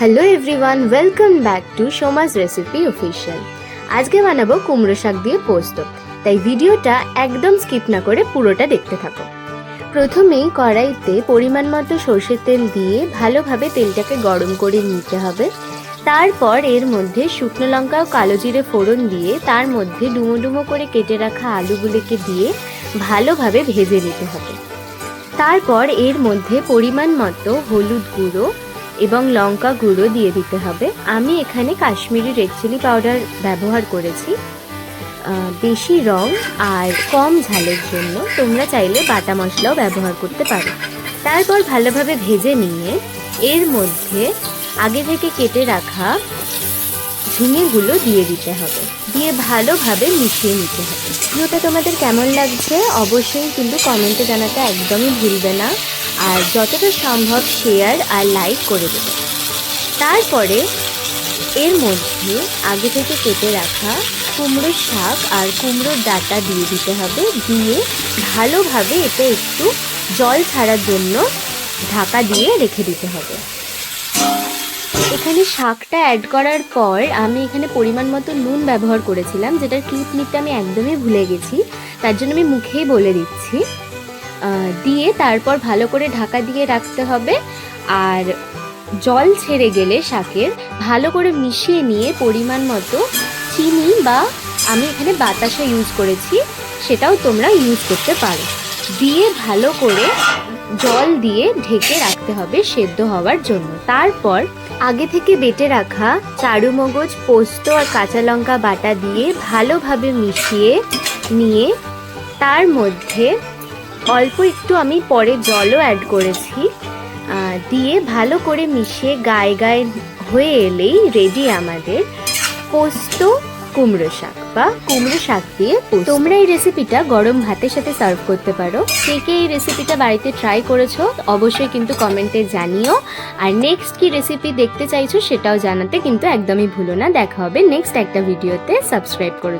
Hello everyone welcome back to Soma's recipe official আজকে বানাবো কুমড়ো শাক দিয়ে পোস্ত। তাই ভিডিওটা একদম স্কিপ না করে পুরোটা দেখতে থাকো। প্রথমেই কড়াইতে পরিমাণ মতো সর্ষের তেল দিয়ে ভালোভাবে তেলটাকে গরম করে নিতে হবে। তারপর এর মধ্যে শুকনো লঙ্কা ও কালো জিরে ফোড়ন দিয়ে তার মধ্যে ডুমো ডুমো করে কেটে রাখা আলুগুলোকে দিয়ে ভালোভাবে ভেজে নিতে হবে। তারপর এর মধ্যে পরিমাণ মতো হলুদ গুঁড়ো এবং লঙ্কা গুঁড়ো দিয়ে দিতে হবে। আমি এখানে কাশ্মীরি রেড চিলি পাউডার ব্যবহার করেছি। বেশি রং আর কম ঝালের জন্য তোমরা চাইলে বাটা মশলাও ব্যবহার করতে পারো। তারপর ভালোভাবে ভেজে নিয়ে এর মধ্যে আগে থেকে কেটে রাখা ঝিঙেগুলো দিয়ে দিতে হবে। দিয়ে ভালোভাবে মিশিয়ে নিতে হবে। ভিডিওটা তোমাদের কেমন লাগছে অবশ্যই কিন্তু কমেন্টে জানাতে একদমই ভুলবে না। আর যতটা সম্ভব শেয়ার আর লাইক করে দেবে। তারপরে এর মধ্যে আগে থেকে কেটে রাখা কুমড়োর শাক আর কুমড়োর ডাটা দিয়ে দিতে হবে। দিয়ে ভালোভাবে এটা একটু জল ছাড়ার জন্য ঢাকা দিয়ে রেখে দিতে হবে। এখানে শাকটা অ্যাড করার পর আমি এখানে পরিমাণ মতো নুন ব্যবহার করেছিলাম, যেটার ক্লিপ নিতে আমি একদমই ভুলে গেছি। তার জন্য আমি মুখেই বলে দিচ্ছি। দিয়ে তারপর ভালো করে ঢাকা দিয়ে রাখতে হবে। আর জল ছেড়ে গেলে শাকের, ভালো করে মিশিয়ে নিয়ে পরিমাণ মতো চিনি বা আমি এখানে বাতাসা ইউজ করেছি, সেটাও তোমরা ইউজ করতে পারো। দিয়ে ভালো করে জল দিয়ে ঢেকে রাখতে হবে সেদ্ধ হওয়ার জন্য। তারপর আগে থেকে বেটে রাখা চারু মগজ পোস্ত আর কাঁচা লঙ্কা বাটা দিয়ে ভালোভাবে মিশিয়ে নিয়ে তার মধ্যে অল্প একটু আমি পরে জলও অ্যাড করেছি দিয়ে ভালো করে মিশিয়ে গায়ে গায়ে হয়ে এলেই রেডি আমাদের পোস্ত কুমড়ো শাক বা কুমড়ো শাক দিয়ে তোমরা এই রেসিপিটা গরম ভাতের সাথে সার্ভ করতে পারো। কে কে এই রেসিপিটা বাড়িতে ট্রাই করেছ, অবশ্যই কিন্তু কমেন্টে জানিও। আর নেক্সট কি রেসিপি দেখতে চাইছো, সেটাও জানাতে কিন্তু একদমই ভুলো না। দেখা হবে নেক্সট একটা ভিডিওতে সাবস্ক্রাইব করে